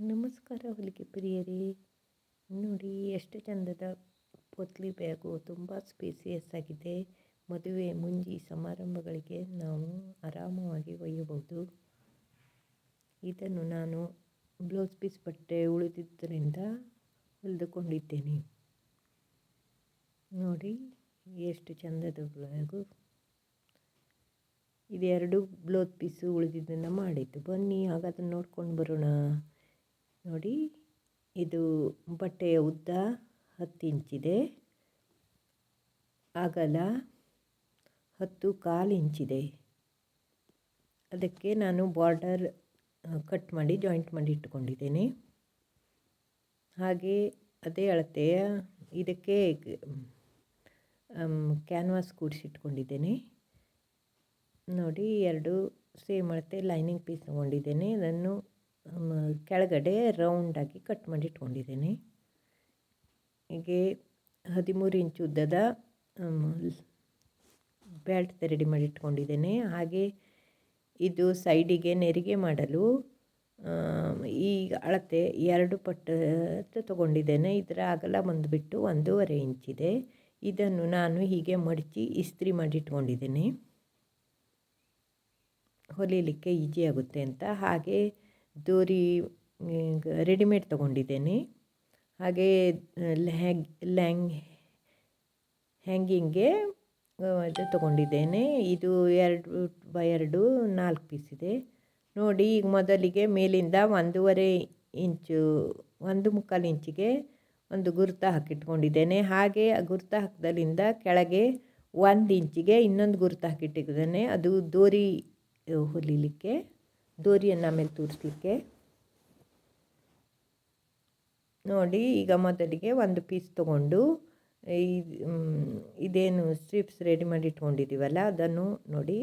ನಮಸ್ಕಾರ ಹೊಲಿಗೆ ಪ್ರಿಯರೇ. ನೋಡಿ, ಎಷ್ಟು ಚಂದದ ಪೊತ್ಲಿ ಬ್ಯಾಗು ತುಂಬ ಸ್ಪೇಸಿಯಸ್ ಆಗಿದೆ. ಮದುವೆ ಮುಂಜಿ ಸಮಾರಂಭಗಳಿಗೆ ನಾವು ಆರಾಮವಾಗಿ ಒಯ್ಯಬಹುದು. ಇದನ್ನು ನಾನು ಬ್ಲೌಸ್ ಪೀಸ್ ಬಟ್ಟೆ ಉಳಿದಿದ್ದರಿಂದ ಹೊಲಿದುಕೊಂಡಿದ್ದೇನೆ. ನೋಡಿ, ಎಷ್ಟು ಚಂದದ ಬ್ಯಾಗು. ಇದೆರಡು ಬ್ಲೌಸ್ ಪೀಸು ಉಳಿದಿದ್ದನ್ನು ಮಾಡಿದ್ದು. ಬನ್ನಿ, ಹಾಗಾದ್ರೆ ನೋಡ್ಕೊಂಡು ಬರೋಣ. ನೋಡಿ, ಇದು ಬಟ್ಟೆಯ ಉದ್ದ ಹತ್ತು ಇಂಚಿದೆ. ಅಗಲ ಹತ್ತು ಕಾಲು ಇಂಚಿದೆ. ಅದಕ್ಕೆ ನಾನು ಬಾರ್ಡರ್ ಕಟ್ ಮಾಡಿ, ಜಾಯಿಂಟ್ ಮಾಡಿ ಇಟ್ಕೊಂಡಿದ್ದೇನೆ ಹಾಗೆ ಅದೇ ಅಳತೆಯ ಇದಕ್ಕೆ ಕ್ಯಾನ್ವಾಸ್ ಕೂಡಿಸಿಟ್ಕೊಂಡಿದ್ದೇನೆ ನೋಡಿ, ಎರಡು ಸೇಮ್ ಅಳತೆ ಲೈನಿಂಗ್ ಪೀಸ್ ತೊಗೊಂಡಿದ್ದೇನೆ. ಅದನ್ನು ಕೆಳಗಡೆ ರೌಂಡಾಗಿ ಕಟ್ ಮಾಡಿ ಇಟ್ಕೊಂಡಿದ್ದೀನಿ ಹೀಗೆ ಹದಿಮೂರು ಇಂಚು ಉದ್ದದ ಬ್ಯಾಲ್ಟ್ ರೆಡಿ ಮಾಡಿ ಇಟ್ಕೊಂಡಿದ್ದೇನೆ ಹಾಗೆ ಇದು ಸೈಡಿಗೆ ನೆರಿಗೆ ಮಾಡಲು ಈ ಅಳತೆ ಎರಡು ಪಟ್ಟು ತಗೊಂಡಿದ್ದೇನೆ. ಇದರ ಅಗಲ ಬಂದುಬಿಟ್ಟು ಒಂದೂವರೆ ಇಂಚಿದೆ ಇದನ್ನು ನಾನು ಹೀಗೆ ಮಡಚಿ ಇಸ್ತ್ರಿ ಮಾಡಿ ಇಟ್ಕೊಂಡಿದ್ದೇನೆ ಹೊಲಿಯಲಿಕ್ಕೆ ಈಜಿ ಆಗುತ್ತೆ ಅಂತ. ಹಾಗೆ ದೋರಿ ರೆಡಿಮೇಡ್ ತೊಗೊಂಡಿದ್ದೇನೆ. ಹಾಗೆ ಲ್ಯಾಂಗ್ ಲ್ಯಾಂಗ್ ಹ್ಯಾಂಗಿಂಗ್ಗೆ ಇದು ತೊಗೊಂಡಿದ್ದೇನೆ. ಇದು ಎರಡು ಬೈ ಎರಡು ನಾಲ್ಕು ಪೀಸ್ ಇದೆ. ನೋಡಿ, ಈಗ ಮೊದಲಿಗೆ ಮೇಲಿಂದ ಒಂದೂವರೆ ಇಂಚು, ಒಂದು ಮುಕ್ಕಾಲು ಇಂಚಿಗೆ ಒಂದು ಗುರುತ ಹಾಕಿಟ್ಕೊಂಡಿದ್ದೇನೆ. ಹಾಗೆ, ಆ ಗುರುತ ಹಾಕಿದಲ್ಲಿಂದ ಕೆಳಗೆ ಒಂದು ಇಂಚಿಗೆ ಇನ್ನೊಂದು ಗುರುತ ಹಾಕಿಟ್ಟಿದ್ದೇನೆ. ಅದು ದೋರಿ ಹೊಲಿಲಿಕ್ಕೆ ದೋರಿಯನ್ನು ಆಮೇಲೆ ತೋರಿಸ್ಲಿಕ್ಕೆ. ನೋಡಿ, ಈಗ ಮೊದಲಿಗೆ ಒಂದು ಪೀಸ್ ತೊಗೊಂಡು ಇದೇನು ಸ್ಟ್ರಿಪ್ಸ್ ರೆಡಿ ಮಾಡಿ ಇಟ್ಕೊಂಡಿದ್ದೀವಲ್ಲ ಅದನ್ನು ನೋಡಿ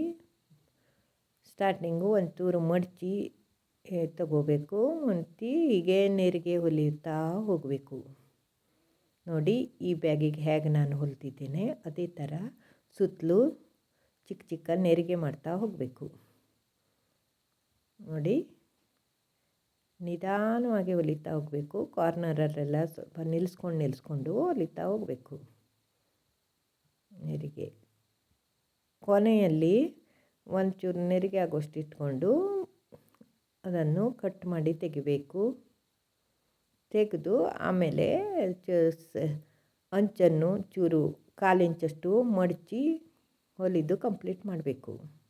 ಸ್ಟಾರ್ಟಿಂಗು ಒಂಚೂರು ಮಡಚಿ ತಗೋಬೇಕು. ಮುಂತಿ ಹೀಗೆ ನೀರಿಗೆ ಹೊಲಿಯುತ್ತಾ ಹೋಗಬೇಕು. ನೋಡಿ, ಈ ಬ್ಯಾಗಿಗೆ ಹೇಗೆ ನಾನು ಹೊಲ್ತಿದ್ದೇನೆ, ಅದೇ ಥರ ಸುತ್ತಲೂ ಚಿಕ್ಕ ಚಿಕ್ಕ ನೆರಿಗೆ ಮಾಡ್ತಾ ಹೋಗಬೇಕು. ನೋಡಿ. ನಿಧಾನವಾಗಿ ಹೊಲಿತಾ ಹೋಗಬೇಕು. ಕಾರ್ನರಲ್ಲೆಲ್ಲ ಸ್ವಲ್ಪ ನಿಲ್ಲಿಸ್ಕೊಂಡು ನಿಲ್ಲಿಸ್ಕೊಂಡು ಹೊಲಿತಾ ಹೋಗಬೇಕು. ನೆರಿಗೆ. ಕೊನೆಯಲ್ಲಿ ಒಂಚೂರು ನೆರಿಗೆ ಆಗೋಷ್ಟು ಇಟ್ಕೊಂಡು ಅದನ್ನು ಕಟ್ ಮಾಡಿ ತೆಗಿಬೇಕು. ತೆಗೆದು ಆಮೇಲೆ ಅಂಚನ್ನು ಚೂರು ಕಾಲಿಂಚಷ್ಟು ಮಡಚಿ ಹೊಲಿದು ಕಂಪ್ಲೀಟ್ ಮಾಡಬೇಕು.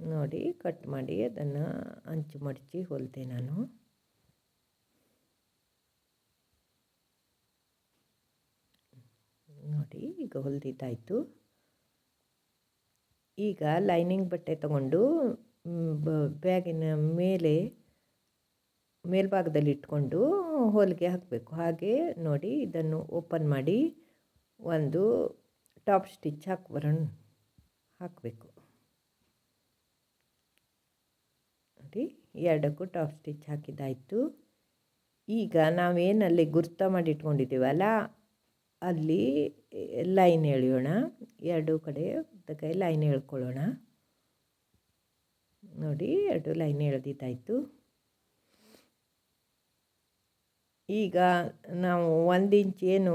ನೋಡಿ ಕಟ್ ಮಾಡಿ ಅದನ್ನು ಅಂಚು ಮಡಚಿ ಹೊಲಿದೆ ನಾನು. ನೋಡಿ, ಈಗ ಹೊಲಿದಿದ್ದಾಯಿತು. ಈಗ ಲೈನಿಂಗ್ ಬಟ್ಟೆ ತಗೊಂಡು ಬ್ಯಾಗಿನ ಮೇಲೆ, ಮೇಲ್ಭಾಗದಲ್ಲಿ ಇಟ್ಕೊಂಡು ಹೊಲಿಗೆ ಹಾಕಬೇಕು. ಹಾಗೆ ನೋಡಿ, ಇದನ್ನು ಓಪನ್ ಮಾಡಿ ಒಂದು ಟಾಪ್ ಸ್ಟಿಚ್ ಹಾಕಿ ಬರೋಣ. ಹಾಕಬೇಕು. ನೋಡಿ ಎರಡಕ್ಕೂ ಟಾಪ್ ಸ್ಟಿಚ್ ಹಾಕಿದ್ದಾಯಿತು. ಈಗ ನಾವೇನಲ್ಲಿ ಗುರ್ತ ಮಾಡಿ ಇಟ್ಕೊಂಡಿದ್ದೀವಲ್ಲ ಅಲ್ಲಿ ಲೈನ್ ಎಳೆಯೋಣ. ಎರಡು ಕಡೆ ಕೈ ಲೈನ್ ಎಳ್ಕೊಳ್ಳೋಣ. ನೋಡಿ, ಎರಡು ಲೈನ್ ಎಳೆದಿದ್ದಾಯಿತು. ಈಗ ನಾವು ಒಂದು ಇಂಚ್ ಏನು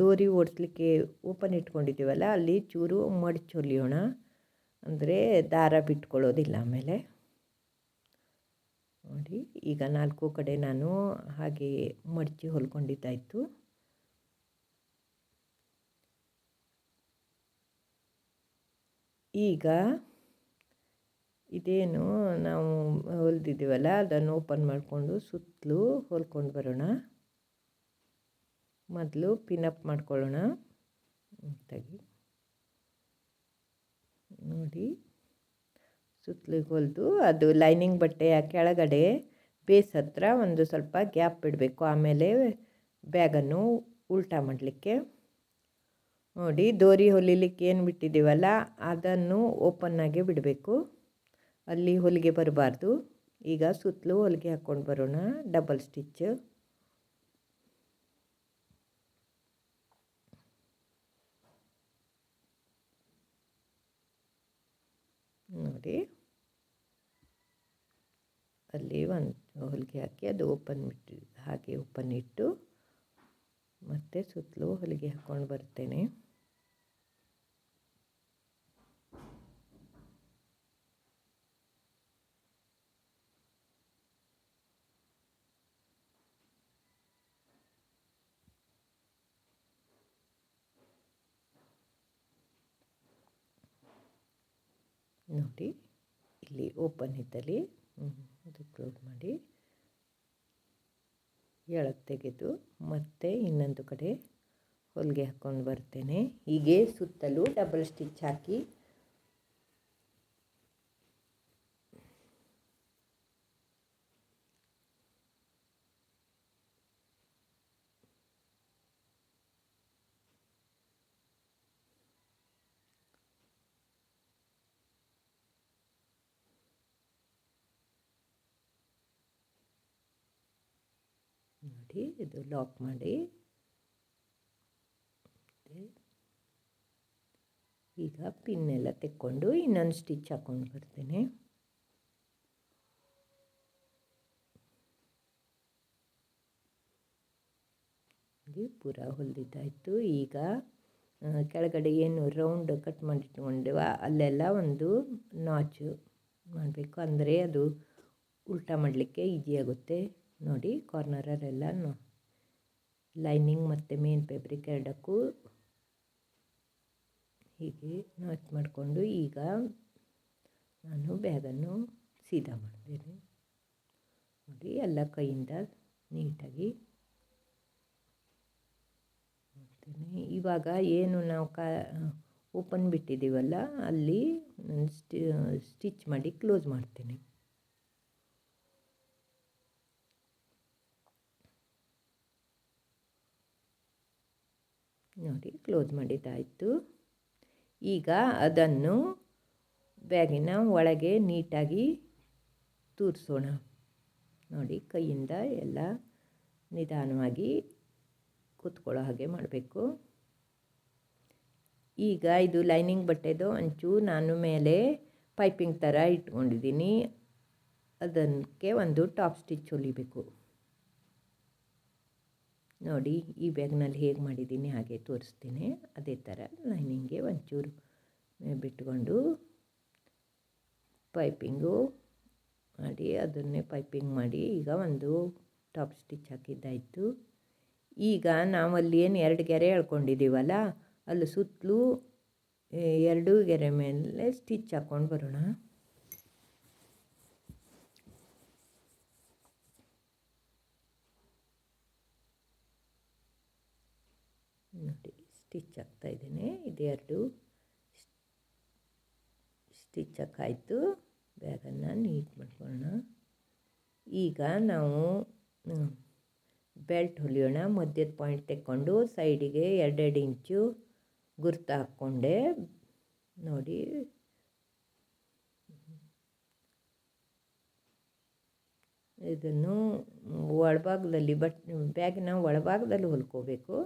ದೋರಿ ಓಡಿಸ್ಲಿಕ್ಕೆ ಓಪನ್ ಇಟ್ಕೊಂಡಿದ್ದೀವಲ್ಲ, ಅಲ್ಲಿ ಚೂರು ಮಡಿಚೊಲಿಯೋಣ. ಅಂದರೆ ದಾರ ಬಿಟ್ಕೊಳ್ಳೋದಿಲ್ಲ ಆಮೇಲೆ. ನೋಡಿ, ಈಗ ನಾಲ್ಕು ಕಡೆ ನಾನು ಹಾಗೆ ಮಡಚಿ ಹೊಲ್ಕೊಂಡಿದ್ದಾಯಿತು. ಈಗ ಇದೇನು ನಾವು ಹೊಲ್ದಿದ್ದೀವಲ್ಲ, ಅದನ್ನು ಓಪನ್ ಮಾಡಿಕೊಂಡು ಸುತ್ತಲೂ ಹೊಲ್ಕೊಂಡು ಬರೋಣ. ಮೊದಲು ಪಿನಪ್ ಮಾಡ್ಕೊಳ್ಳೋಣ. ತೆಗಿ. ನೋಡಿ. ಸುತ್ತಲಿಗೆ ಹೊಲಿದು ಅದು ಲೈನಿಂಗ್ ಬಟ್ಟೆಯ ಕೆಳಗಡೆ ಬೇಸ್ ಹತ್ರ ಒಂದು ಸ್ವಲ್ಪ ಗ್ಯಾಪ್ ಬಿಡಬೇಕು. ಆಮೇಲೆ ಬ್ಯಾಗನ್ನು ಉಲ್ಟಾ ಮಾಡಲಿಕ್ಕೆ. ನೋಡಿ, ದೋರಿ ಹೊಲಿಲಿಕ್ಕೆ ಏನು ಬಿಟ್ಟಿದ್ದೀವಲ್ಲ, ಅದನ್ನು ಓಪನ್ನಾಗೆ ಬಿಡಬೇಕು. ಅಲ್ಲಿ ಹೊಲಿಗೆ ಬರಬಾರ್ದು. ಈಗ ಸುತ್ತಲೂ ಹೊಲಿಗೆ ಹಾಕ್ಕೊಂಡು ಬರೋಣ. Double stitch. ನೋಡಿ. ಅಲ್ಲಿ ಒಂದು ಹೊಲಿಗೆ ಹಾಕಿ ಅದು ಓಪನ್ ಇಟ್ಟು ಹಾಗೆ ಓಪನ್ ಇಟ್ಟು ಮತ್ತೆ ಸುತ್ತಲೂ ಹೊಲಿಗೆ ಹಾಕ್ಕೊಂಡು ಬರ್ತೇನೆ. ನೋಡಿ, ಇಲ್ಲಿ ಓಪನ್ ಇದ್ದಲ್ಲಿ ಕ್ಲೋಸ್ ಮಾಡಿ ಎಳಕ್ಕೆ ತೆಗೆದು ಮತ್ತೆ ಇನ್ನೊಂದು ಕಡೆ ಹೊಲಿಗೆ ಹಾಕ್ಕೊಂಡು ಬರ್ತೇನೆ. ಹೀಗೆ ಸುತ್ತಲೂ ಡಬಲ್ ಸ್ಟಿಚ್ ಹಾಕಿ ನೋಡಿ ಇದು ಲಾಕ್ ಮಾಡಿ. ಈಗ ಪಿನ್ನೆಲ್ಲ ತೆಕ್ಕೊಂಡು ಇನ್ನೊಂದು ಸ್ಟಿಚ್ ಹಾಕ್ಕೊಂಡು ಬರ್ತೇನೆ. ಪೂರ ಹೊಲಿದಿದ್ದಾಯಿತು. ಈಗ ಕೆಳಗಡೆ ಏನು ರೌಂಡ್ ಕಟ್ ಮಾಡಿಟ್ಕೊಂಡೆವ, ಅಲ್ಲೆಲ್ಲ ಒಂದು ನಾಚು ಮಾಡಬೇಕು. ಅಂದರೆ ಅದು ಉಲ್ಟಾ ಮಾಡಲಿಕ್ಕೆ ಈಜಿ ಆಗುತ್ತೆ. ನೋಡಿ, ಕಾರ್ನರಲ್ಲೆಲ್ಲ ಲೈನಿಂಗ್ ಮತ್ತು ಮೇನ್ ಫ್ಯಾಬ್ರಿಕ್ ಎರಡಕ್ಕೂ ಹೀಗೆ ನಾಚ್ ಮಾಡಿಕೊಂಡು ಈಗ ನಾನು ಬ್ಯಾಗನ್ನು ಸೀದಾ ಮಾಡ್ತೇನೆ. ನೋಡಿ, ಎಲ್ಲ ಕೈಯಿಂದ ನೀಟಾಗಿ ಮಾಡ್ತೇನೆ. ಇವಾಗ ಏನು ನಾವು ಕಾ, ಓಪನ್ ಬಿಟ್ಟಿದ್ದೀವಲ್ಲ, ಅಲ್ಲಿ ಸ್ಟಿಚ್ ಮಾಡಿ ಕ್ಲೋಸ್ ಮಾಡ್ತೇನೆ. ನೋಡಿ ಕ್ಲೋಸ್ ಮಾಡಿದ್ದಾಯಿತು ಈಗ ಅದನ್ನು ಬ್ಯಾಗಿನ ಒಳಗೆ ನೀಟಾಗಿ ತೂರಿಸೋಣ. ನೋಡಿ, ಕೈಯಿಂದ ಎಲ್ಲ ನಿಧಾನವಾಗಿ ಕೂತ್ಕೊಳ್ಳೋ ಹಾಗೆ ಮಾಡಬೇಕು. ಈಗ ಇದು ಲೈನಿಂಗ್ ಬಟ್ಟೆದು ಅಂಚು, ನಾನು ಮೇಲೆ ಪೈಪಿಂಗ್ ಥರ ಇಟ್ಕೊಂಡಿದ್ದೀನಿ. ಅದಕ್ಕೆ ಒಂದು ಟಾಪ್ ಸ್ಟಿಚ್ ಹೊಲಿಬೇಕು. ನೋಡಿ ಈ ಬ್ಯಾಗ್ನಲ್ಲಿ ಹೇಗೆ ಮಾಡಿದ್ದೀನಿ ಹಾಗೆ ತೋರಿಸ್ತೀನಿ. ಅದೇ ಥರ ಲೈನಿಂಗ್ಗೆ ಒಂಚೂರು ಬಿಟ್ಕೊಂಡು ಪೈಪಿಂಗು ಮಾಡಿ, ಅದನ್ನೇ ಪೈಪಿಂಗ್ ಮಾಡಿ, ಈಗ ಒಂದು ಟಾಪ್ ಸ್ಟಿಚ್ ಹಾಕಿದ್ದಾಯಿತು. ಈಗ ನಾವಲ್ಲಿ ಏನು ಎರಡು ಗೆರೆ ಎಳ್ಕೊಂಡಿದ್ದೀವಲ್ಲ ಅಲ್ಲಿ ಸುತ್ತಲೂ ಎರಡು ಗೆರೆ ಮೇಲೆ ಸ್ಟಿಚ್ ಹಾಕ್ಕೊಂಡು ಬರೋಣ. ನೋಡಿ ಸ್ಟಿಚ್ ಹಾಕ್ತಾಯಿದ್ದೇನೆ ಇದೆರಡು ಸ್ಟಿಚ್ ಹಾಕಾಯಿತು. ಬ್ಯಾಗನ್ನು ನೀಟ್ ಮಾಡ್ಕೊಳ್ಳೋಣ. ಈಗ ನಾವು ಬೆಲ್ಟ್ ಹೊಲಿಯೋಣ. ಮಧ್ಯದ ಪಾಯಿಂಟ್ ತೆಕ್ಕೊಂಡು ಸೈಡಿಗೆ ಎರಡೆರಡು ಇಂಚು ಗುರ್ತು ಹಾಕ್ಕೊಂಡೆ. ನೋಡಿ. ಇದನ್ನು ಒಳಭಾಗದಲ್ಲಿ ಬಟ್ ಬ್ಯಾಗಿನ ಒಳಭಾಗದಲ್ಲಿ ಹೊಲ್ಕೋಬೇಕು.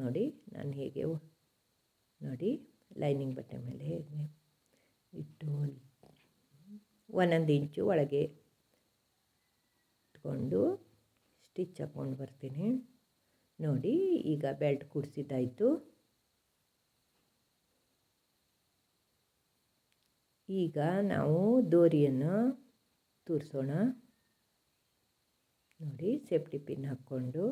ನೋಡಿ, ನಾನು ಹೇಗೆ ನೋಡಿ ಲೈನಿಂಗ್ ಬಟ್ಟೆ ಮೇಲೆ ಹೇಗೆ ಇಟ್ಟು ಒಂದೊಂದು ಇಂಚು ಒಳಗೆ ಇಟ್ಕೊಂಡು ಸ್ಟಿಚ್ ಹಾಕ್ಕೊಂಡು ಬರ್ತೀನಿ. ನೋಡಿ, ಈಗ ಬೆಲ್ಟ್ ಕೂಡಿಸಿದ್ದಾಯಿತು. ಈಗ ನಾವು ದೋರಿಯನ್ನು ತೂರಿಸೋಣ. ನೋಡಿ ಸೇಫ್ಟಿ ಪಿನ್ ಹಾಕ್ಕೊಂಡು.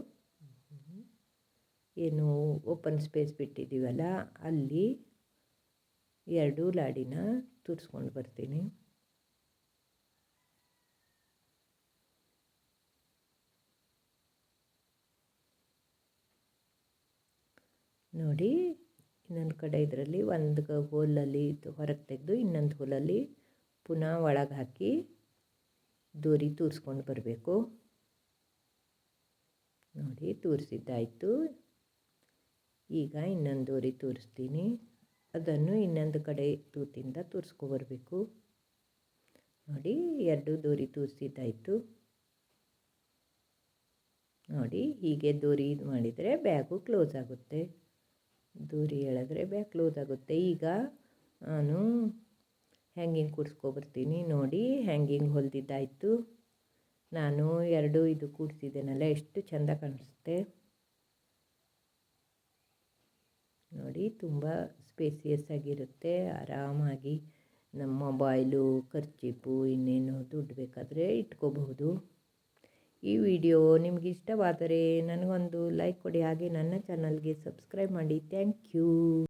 ಏನು ಓಪನ್ ಸ್ಪೇಸ್ ಬಿಟ್ಟಿದ್ದೀವಲ್ಲ, ಅಲ್ಲಿ ಎರಡು ಲಾಡಿನ ತೂರಿಸ್ಕೊಂಡು ಬರ್ತೀನಿ. ನೋಡಿ, ಇನ್ನೊಂದು ಕಡೆ ಇದರಲ್ಲಿ ಒಂದು ಹೋಲಲ್ಲಿ ಹೊರಗೆ ತೆಗೆದು ಇನ್ನೊಂದು ಹೋಲಲ್ಲಿ ಪುನಃ ಒಳಗೆ ಹಾಕಿ ದೋರಿ ತೂರಿಸ್ಕೊಂಡು ಬರಬೇಕು. ನೋಡಿ, ತೂರಿಸಿದ್ದಾಯಿತು. ಈಗ ಇನ್ನೊಂದು ದೋರಿ ತೋರಿಸ್ತೀನಿ. ಅದನ್ನು ಇನ್ನೊಂದು ಕಡೆ ತೂತಿಂದ ತೋರಿಸ್ಕೊಬರ್ಬೇಕು ನೋಡಿ, ಎರಡು ದೋರಿ ತೋರಿಸಿದ್ದಾಯಿತು. ನೋಡಿ, ಹೀಗೆ ದೋರಿ ಇದು ಮಾಡಿದರೆ ಬ್ಯಾಗು ಕ್ಲೋಸ್ ಆಗುತ್ತೆ. ದೋರಿ ಎಳೆದ್ರೆ ಬ್ಯಾಗ್ ಕ್ಲೋಸ್ ಆಗುತ್ತೆ. ಈಗ ನಾನು ಹ್ಯಾಂಗಿಂಗ್ ಕೂಡಿಸ್ಕೊಬರ್ತೀನಿ ನೋಡಿ, ಹ್ಯಾಂಗಿಂಗ್ ಹೊಲ್ದಿದ್ದಾಯಿತು. ನಾನು ಎರಡು ಇದು ಕೂಡಿಸಿದ್ದೇನಲ್ಲ ಎಷ್ಟು ಚೆಂದ ಕಾಣಿಸುತ್ತೆ. ನೋಡಿ ತುಂಬ ಸ್ಪೇಸಿಯಸ್ ಆಗಿರುತ್ತೆ. ಆರಾಮಾಗಿ ನಮ್ಮ ಮೊಬೈಲು ಖರ್ಚಿಪು ಇನ್ನೇನು ದುಡ್ಡು ಬೇಕಾದರೆ ಇಟ್ಕೋಬಹುದು. ಈ ವಿಡಿಯೋ ನಿಮಗೆ ಇಷ್ಟವಾದರೆ ನನಗೊಂದು ಲೈಕ್ ಕೊಡಿ. ಹಾಗೆ ನನ್ನ ಚಾನಲ್ಗೆ ಸಬ್ಸ್ಕ್ರೈಬ್ ಮಾಡಿ. Thank you